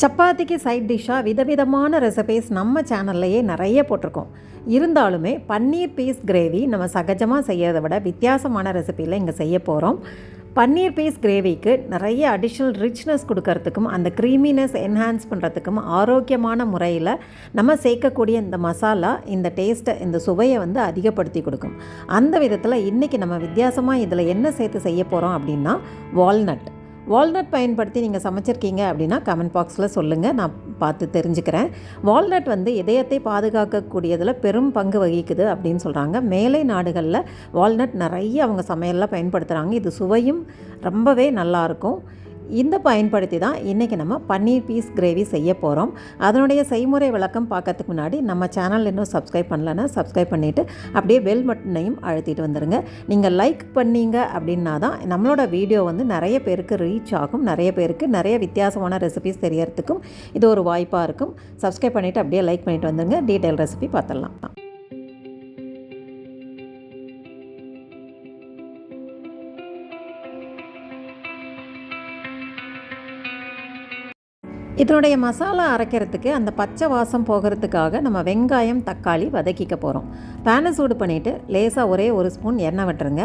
சப்பாத்திக்கு சைட் டிஷ்ஷாக விதவிதமான ரெசிபீஸ் நம்ம சேனல்லையே நிறைய போட்டிருக்கோம். இருந்தாலுமே பன்னீர் பீஸ் கிரேவி நம்ம சகஜமாக செய்யறதை விட வித்தியாசமான ரெசிபியில் இங்கே செய்ய போகிறோம் பன்னீர் பீஸ் கிரேவிக்கு நிறைய அடிஷ்னல் ரிச்னஸ் கொடுக்கறதுக்கும் அந்த க்ரீமினஸ் என்ஹான்ஸ் பண்ணுறதுக்கும் ஆரோக்கியமான முறையில் நம்ம சேர்க்கக்கூடிய இந்த மசாலா இந்த டேஸ்ட்டை இந்த சுவையை வந்து அதிகப்படுத்தி கொடுக்கும். அந்த விதத்தில் இன்றைக்கி நம்ம வித்தியாசமாக இதில் என்ன சேர்த்து செய்ய போகிறோம் அப்படின்னா வால்நட் வால்நட் பயன்படுத்தி நீங்கள் சமைச்சிருக்கீங்க அப்படின்னா கமெண்ட் பாக்ஸில் சொல்லுங்கள் நான் பார்த்து தெரிஞ்சுக்கிறேன். வால்நட் வந்து இதயத்தை பாதுகாக்கக்கூடியதில் பெரும் பங்கு வகிக்குது அப்படின்னு சொல்கிறாங்க மேலை நாடுகளில் வால்நட் நிறைய அவங்க சமையலில் பயன்படுத்துகிறாங்க இது சுவையும் ரொம்பவே நல்லாயிருக்கும் இந்த பயன்படுத்தி தான் இன்றைக்கி நம்ம பன்னீர் பீஸ் கிரேவி செய்ய போகிறோம் அதனுடைய செய்முறை விளக்கம் பார்க்கறதுக்கு முன்னாடி நம்ம சேனல் இன்னும் சப்ஸ்கிரைப் பண்ணலன்னா சப்ஸ்கிரைப் பண்ணிவிட்டு அப்படியே பெல் பட்டனையும் அழுத்திட்டு வந்துடுங்க நீங்கள் லைக் பண்ணீங்க அப்படின்னா தான் நம்மளோட வீடியோ வந்து நிறைய பேருக்கு ரீச் ஆகும். நிறைய பேருக்கு நிறைய வித்தியாசமான ரெசிபிஸ் தெரியறதுக்கும் இது ஒரு வாய்ப்பாக இருக்கும். சப்ஸ்கிரைப் பண்ணிவிட்டு அப்படியே லைக் பண்ணிவிட்டு வந்துடுங்க டீட்டெயில் ரெசிபி பார்த்துடலாம். இதனுடைய மசாலா அரைக்கிறதுக்கு அந்த பச்சை வாசம் போகிறதுக்காக நம்ம வெங்காயம் தக்காளி வதக்கிக்க போகிறோம் பேனை சூடு பண்ணிவிட்டு லேசாக ஒரே ஒரு ஸ்பூன் எண்ணெய் விட்டுருங்க.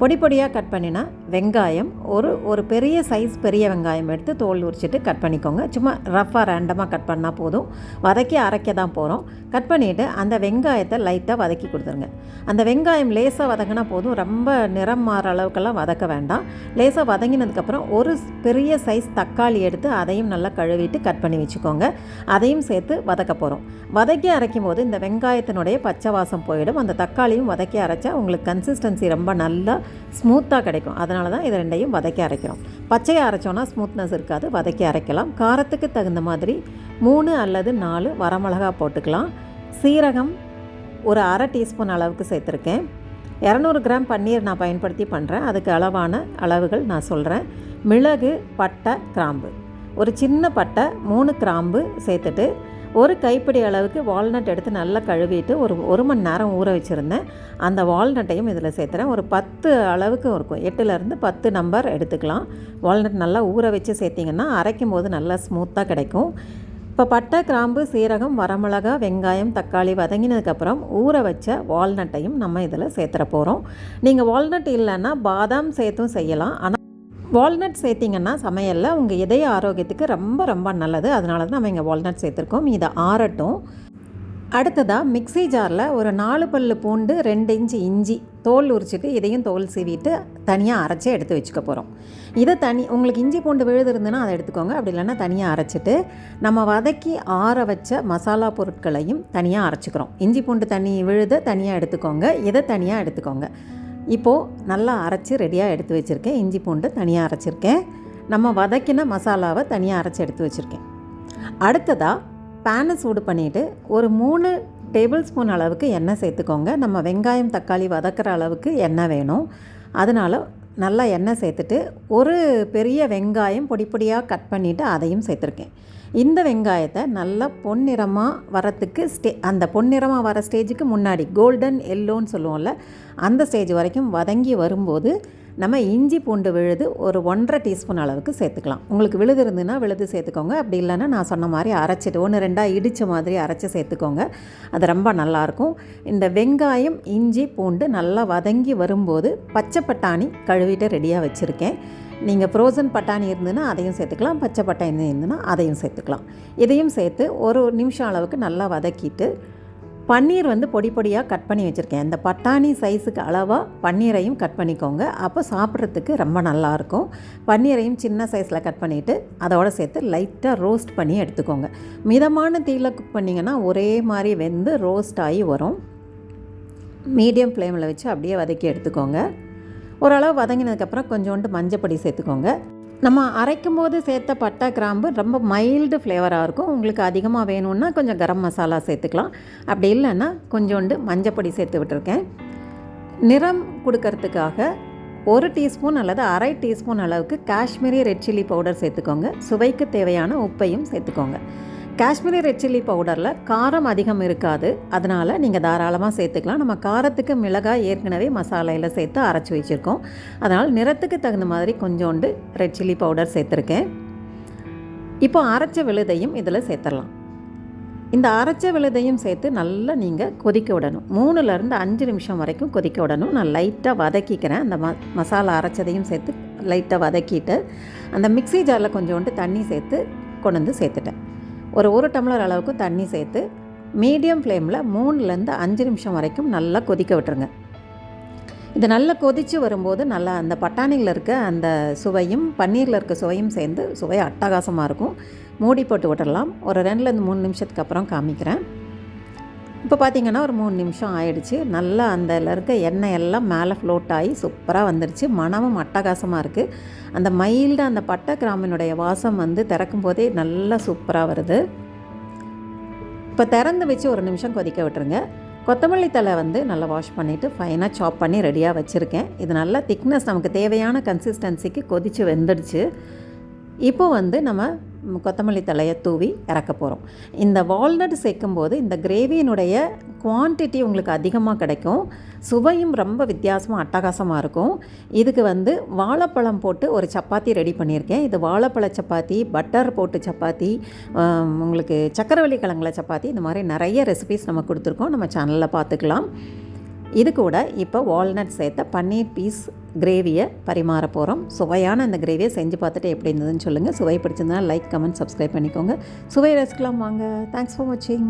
பொடி பொடியாக கட் பண்ணினா வெங்காயம் ஒரு ஒரு பெரிய சைஸ் பெரிய வெங்காயம் எடுத்து தோல் உரிச்சிட்டு கட் பண்ணிக்கோங்க. சும்மா ரஃப்பாக ரேண்டமாக கட் பண்ணால் போதும். வதக்கி அரைக்க தான் போகிறோம் கட் பண்ணிவிட்டு அந்த வெங்காயத்தை லைட்டாக வதக்கி கொடுத்துருங்க. அந்த வெங்காயம் லேசாக வதங்கினா போதும். ரொம்ப நிறம் மாற அளவுக்கெல்லாம் வதக்க வேண்டாம். லேசாக வதங்கினதுக்கப்புறம் ஒரு பெரிய சைஸ் தக்காளி எடுத்து அதையும் நல்லா கழுவிட்டு கட் பண்ணி வச்சுக்கோங்க. அதையும் சேர்த்து வதக்க போகிறோம் வதக்கி அரைக்கும் போது இந்த வெங்காயத்தினுடைய பச்சை வாசம் போயிடும். அந்த தக்காளியும் வதக்கி அரைச்சா உங்களுக்கு கன்சிஸ்டன்சி ரொம்ப நல்லா ஸ்மூத்தாக கிடைக்கும். அதனால தான் இது ரெண்டையும் வதக்கி அரைக்கிறோம். பச்சையை அரைச்சோன்னா ஸ்மூத்னஸ் இருக்காது. வதக்கி அரைக்கலாம். காரத்துக்கு தகுந்த மாதிரி மூணு அல்லது நாலு வரமிளகா போட்டுக்கலாம். சீரகம் ஒரு அரை டீஸ்பூன் அளவுக்கு சேர்த்துருக்கேன். இரநூறு கிராம் பன்னீர் நான் பயன்படுத்தி பண்ணுறேன் அதுக்கு அளவான அளவுகள் நான் சொல்கிறேன் மிளகு பட்டை கிராம்பு. ஒரு சின்ன பட்டை மூணு கிராம்பு சேர்த்துட்டு ஒரு கைப்பிடி அளவுக்கு வால்நட் எடுத்து நல்லா கழுவிட்டு ஒரு ஒரு மணி நேரம் ஊற வச்சுருந்தேன். அந்த வால்நட்டையும் இதில் சேர்த்துறேன். ஒரு பத்து அளவுக்கு இருக்கும். எட்டுலேருந்து பத்து நம்பர் எடுத்துக்கலாம். வால்நட் நல்லா ஊற வச்சு சேர்த்திங்கன்னா அரைக்கும் போது நல்லா ஸ்மூத்தாக கிடைக்கும். இப்போ பட்டை கிராம்பு சீரகம் வரமிளகா வெங்காயம் தக்காளி வதங்கினதுக்கப்புறம் ஊற வச்ச வால்நட்டையும் நம்ம இதில் சேர்த்துற போகிறோம் நீங்கள் வால்நட் இல்லைன்னா பாதாம் சேர்த்தும் செய்யலாம். ஆனால் வால்நட் சேர்த்திங்கன்னா சமையலில் உங்கள் இதய ஆரோக்கியத்துக்கு ரொம்ப ரொம்ப நல்லது. அதனால தான் நம்ம இங்கே வால்நட் சேர்த்துருக்கோம். இதை ஆறட்டும். அடுத்ததாக மிக்ஸி ஜாரில் ஒரு நாலு பல்லு பூண்டு ரெண்டு இன்ச்சு இஞ்சி தோல் உரிச்சிட்டு இதையும் தோல் சீவிட்டு தனியாக அரைச்சி எடுத்து வச்சுக்க போகிறோம் இதை தனி உங்களுக்கு இஞ்சி பூண்டு விழுது இருந்துன்னா அதை எடுத்துக்கோங்க. அப்படி இல்லைன்னா தனியாக அரைச்சிட்டு நம்ம வதக்கி ஆற வச்ச மசாலா பொருட்களையும் தனியாக அரைச்சிக்கிறோம். இஞ்சி பூண்டு தண்ணி விழுத தனியாக எடுத்துக்கோங்க. இதை தனியாக எடுத்துக்கோங்க. இப்போது நல்லா அரைச்சி ரெடியாக எடுத்து வச்சுருக்கேன். இஞ்சி பூண்டு தனியாக அரைச்சிருக்கேன். நம்ம வதக்கின மசாலாவை தனியாக அரைச்சி எடுத்து வச்சுருக்கேன். அடுத்ததாக பேனை சூடு பண்ணிவிட்டு ஒரு மூணு டேபிள் ஸ்பூன் அளவுக்கு எண்ணெய் சேர்த்துக்கோங்க. நம்ம வெங்காயம் தக்காளி வதக்கிற அளவுக்கு எண்ணெய் வேணும். அதனால் நல்லா எண்ணெய் சேர்த்துட்டு ஒரு பெரிய வெங்காயம் பொடி பொடியாக கட் பண்ணிவிட்டு அதையும் சேர்த்துருக்கேன். இந்த வெங்காயத்தை நல்லா பொன்னிறமாக வரத்துக்கு ஸ்டே அந்த பொன்னிறமாக வர ஸ்டேஜுக்கு முன்னாடி கோல்டன் எல்லோன்னு சொல்லுவோம்ல அந்த ஸ்டேஜ் வரைக்கும் வதங்கி வரும்போது நம்ம இஞ்சி பூண்டு விழுது ஒரு ஒன்றரை டீஸ்பூன் அளவுக்கு சேர்த்துக்கலாம். உங்களுக்கு விழுது இருந்துன்னா விழுது சேர்த்துக்கோங்க. அப்படி இல்லைன்னா நான் சொன்ன மாதிரி அரைச்சிட்டு ஒன்று ரெண்டாக இடித்த மாதிரி அரைச்சி சேர்த்துக்கோங்க. அது ரொம்ப நல்லாயிருக்கும். இந்த வெங்காயம் இஞ்சி பூண்டு நல்லா வதங்கி வரும்போது பச்சை பட்டாணி கழுவிட்டு ரெடியாக வச்சுருக்கேன். நீங்கள் ஃப்ரோசன் பட்டாணி இருந்ததுன்னா அதையும் சேர்த்துக்கலாம் பச்சை பட்டாணி இருந்ததுன்னா அதையும் சேர்த்துக்கலாம். இதையும் சேர்த்து ஒரு நிமிஷம் அளவுக்கு நல்லா வதக்கிட்டு பன்னீர் வந்து பொடி பொடியாக கட் பண்ணி வச்சுருக்கேன். இந்த பட்டாணி சைஸுக்கு அளவாக பன்னீரையும் கட் பண்ணிக்கோங்க. அப்போ சாப்பிட்றதுக்கு ரொம்ப நல்லாயிருக்கும் பன்னீரையும் சின்ன சைஸில் கட் பண்ணிவிட்டு அதோடு சேர்த்து லைட்டாக ரோஸ்ட் பண்ணி எடுத்துக்கோங்க. மிதமான தீயில் குக் பண்ணிங்கன்னா ஒரே மாதிரி வெந்து ரோஸ்ட் ஆகி வரும். மீடியம் ஃப்ளேமில் வச்சு அப்படியே வதக்கி எடுத்துக்கோங்க. ஓரளவு வதங்கினதுக்கப்புறம் கொஞ்சோண்டு மஞ்சப்பொடி சேர்த்துக்கோங்க. நம்ம அரைக்கும் போது சேர்த்த பட்டை கிராம்பு ரொம்ப மைல்டு ஃப்ளேவராக இருக்கும். உங்களுக்கு அதிகமாக வேணும்னா கொஞ்சம் கரம் மசாலா சேர்த்துக்கலாம். அப்படி இல்லைன்னா கொஞ்சோண்டு மஞ்சப்பொடி சேர்த்து விட்டுருக்கேன். நிறம் கொடுக்கறதுக்காக ஒரு டீஸ்பூன் அல்லது அரை டீஸ்பூன் அளவுக்கு காஷ்மீரி ரெட் சில்லி பவுடர் சேர்த்துக்கோங்க. சுவைக்கு தேவையான உப்பையும் சேர்த்துக்கோங்க. காஷ்மீரி ரெட் சில்லி பவுடரில் காரம் அதிகம் இருக்காது. அதனால் நீங்கள் தாராளமாக சேர்த்துக்கலாம். நம்ம காரத்துக்கு மிளகாய் ஏற்கனவே மசாலையில் சேர்த்து அரைச்சி வச்சுருக்கோம். அதனால் நிறத்துக்கு தகுந்த மாதிரி கொஞ்சோண்டு ரெட் சில்லி பவுடர் சேர்த்துருக்கேன். இப்போ அரைச்ச விழுதையும் இதில் சேர்த்துடலாம் இந்த அரைச்ச விழுதையும் சேர்த்து நல்லா நீங்கள் கொதிக்க விடணும். மூணுலேருந்து அஞ்சு நிமிஷம் வரைக்கும் கொதிக்க விடணும். நான் லைட்டாக வதக்கிக்கிறேன். அந்த ம மசாலா அரைச்சதையும் சேர்த்து லைட்டாக வதக்கிட்டு அந்த மிக்ஸி ஜாரில் கொஞ்சோண்டு தண்ணி சேர்த்து கொண்டு வந்து சேர்த்துட்டேன். ஒரு ஒரு டம்ளர் அளவுக்கு தண்ணி சேர்த்து மீடியம் ஃப்ளேமில் மூணுலேருந்து அஞ்சு நிமிஷம் வரைக்கும் நல்லா கொதிக்க விட்டுருங்க. இது நல்லா கொதித்து வரும்போது நல்லா அந்த பட்டாணியில் இருக்க அந்த சுவையும் பன்னீரில் இருக்க சுவையும் சேர்ந்து சுவை அட்டகாசமாக இருக்கும். மூடி போட்டு விட்டுடலாம். ஒரு ரெண்டுலேருந்து மூணு நிமிஷத்துக்கு அப்புறம் காமிக்கிறேன். இப்போ பார்த்தீங்கன்னா ஒரு மூணு நிமிஷம் ஆயிடுச்சு. நல்லா அந்த இருக்க எண்ணெய் எல்லாம் மேலே ஃப்ளோட் ஆகி சூப்பராக வந்துடுச்சு மனமும் அட்டகாசமாக இருக்குது அந்த மைல்டாக அந்த பட்டை கிராமினுடைய வாசம் வந்து திறக்கும் போதே நல்லா சூப்பராக வருது. இப்போ திறந்து வச்சு ஒரு நிமிஷம் கொதிக்க விட்டுருங்க. கொத்தமல்லி தலை வந்து நல்லா வாஷ் பண்ணிவிட்டு ஃபைனாக சாப் பண்ணி ரெடியாக வச்சுருக்கேன். இது நல்லா திக்னஸ் நமக்கு தேவையான கன்சிஸ்டன்சிக்கு கொதித்து வெந்துடுச்சு. இப்போ வந்து நம்ம கொத்தமல்லி தலையை தூவி இறக்க போகிறோம் இந்த வால்நட் சேர்க்கும்போது இந்த கிரேவியினுடைய குவான்டிட்டி உங்களுக்கு அதிகமாக கிடைக்கும். சுவையும் ரொம்ப வித்தியாசமாக அட்டகாசமாக இருக்கும். இதுக்கு வந்து வாழைப்பழம் போட்டு ஒரு சப்பாத்தி ரெடி பண்ணியிருக்கேன். இது வாழைப்பழ சப்பாத்தி பட்டர் போட்டு சப்பாத்தி உங்களுக்கு சக்கரவள்ளி கிழங்குல சப்பாத்தி இந்த மாதிரி நிறைய ரெசிபிஸ் நம்ம கொடுத்துருக்கோம். நம்ம சேனலில் பார்த்துக்கலாம். இது கூட இப்போ வால்நட் சேர்த்த பன்னீர் பீஸ் கிரேவியை பரிமாற போகிறோம். சுவையான அந்த கிரேவியை செஞ்சு பார்த்துட்டு எப்படி இருந்ததுன்னு சொல்லுங்கள். சுவை பிடிச்சிருந்தா லைக் கமெண்ட் சப்ஸ்கிரைப் பண்ணிக்கோங்க. சுவை ரசிக்கலாம் வாங்க. தேங்க்ஸ் ஃபார் வாட்சிங்